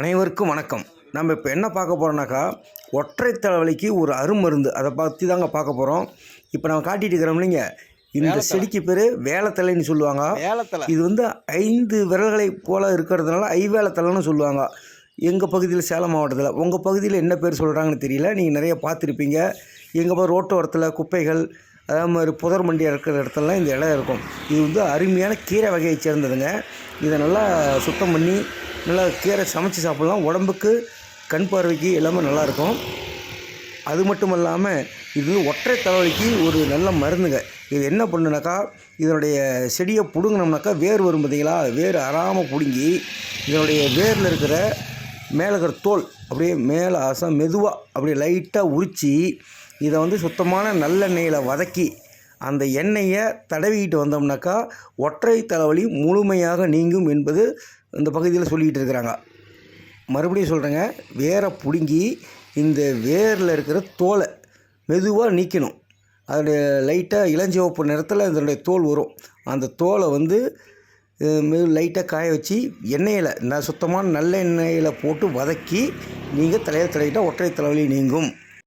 அனைவருக்கும் வணக்கம். நம்ம இப்போ என்ன பார்க்க போகிறோம்னாக்கா ஒற்றை தலைவலிக்கு ஒரு அருமருந்து அதை பற்றி தாங்க பார்க்க போகிறோம் இப்போ நம்ம காட்டிட்டு இருக்கிறோம் இல்லைங்க இந்த செடிக்கு பேர் வேலத்தலைன்னு சொல்லுவாங்க. ஏலத்தில் இது வந்து ஐந்து விரல்களை போல இருக்கிறதுனால ஐவேலத்தலைன்னு சொல்லுவாங்க. எங்கள் பகுதியில் சேலம் மாவட்டத்தில். உங்கள் பகுதியில் என்ன பேர் சொல்கிறாங்கன்னு தெரியல நீங்கள் நிறைய பார்த்துருப்பீங்க. எங்கள் போய் ரோட்டோரத்தில் குப்பைகள் அதே மாதிரி புதர் மண்டி இருக்கிற இடத்துலலாம் இந்த இடம் இருக்கும். இது வந்து அருமையான கீரை வகையை சேர்ந்ததுங்க. இதை நல்லா சுத்தம் பண்ணி நல்லா கீரை சமைச்சு சாப்பிட்லாம். உடம்புக்கு கண் பார்வைக்கு எல்லாமே நல்லாயிருக்கும். அது மட்டும் இல்லாமல் இது ஒற்றை தலைவலிக்கு ஒரு நல்ல மருந்துங்க. இது என்ன பண்ணுனாக்கா இதனுடைய செடியை பிடுங்கினோம்னாக்கா வேர் வரும் பார்த்தீங்களா? வேர் அறாமல் பிடுங்கி இதனுடைய வேரில் இருக்கிற மேலே இருக்கிற தோல் அப்படியே மேலே அசம் மெதுவாக அப்படியே லைட்டாக உரித்து இதை வந்து சுத்தமான நல்லெண்ணெயில் வதக்கி அந்த எண்ணெயை தடவிக்கிட்டு வந்தோம்னாக்கா ஒற்றை தலைவலி முழுமையாக நீங்கும் என்பது இந்த பகுதியில் சொல்லிக்கிட்டு இருக்கிறாங்க. மறுபடியும் சொல்கிறேங்க வேரை பிடுங்கி இந்த வேரில் இருக்கிற தோலை மெதுவாக நீக்கணும். அதோடைய லைட்டாக இளஞ்சிவப்பு நிறத்தில் இதனுடைய தோல் வரும். அந்த தோலை வந்து மெது லைட்டாக காய வச்சு எண்ணெயில் நான் சுத்தமான நல்ல எண்ணெயில் போட்டு வதக்கி நீங்கள் தலையில் தலையிட்டால் ஒற்றை தலைவலி நீங்கும்.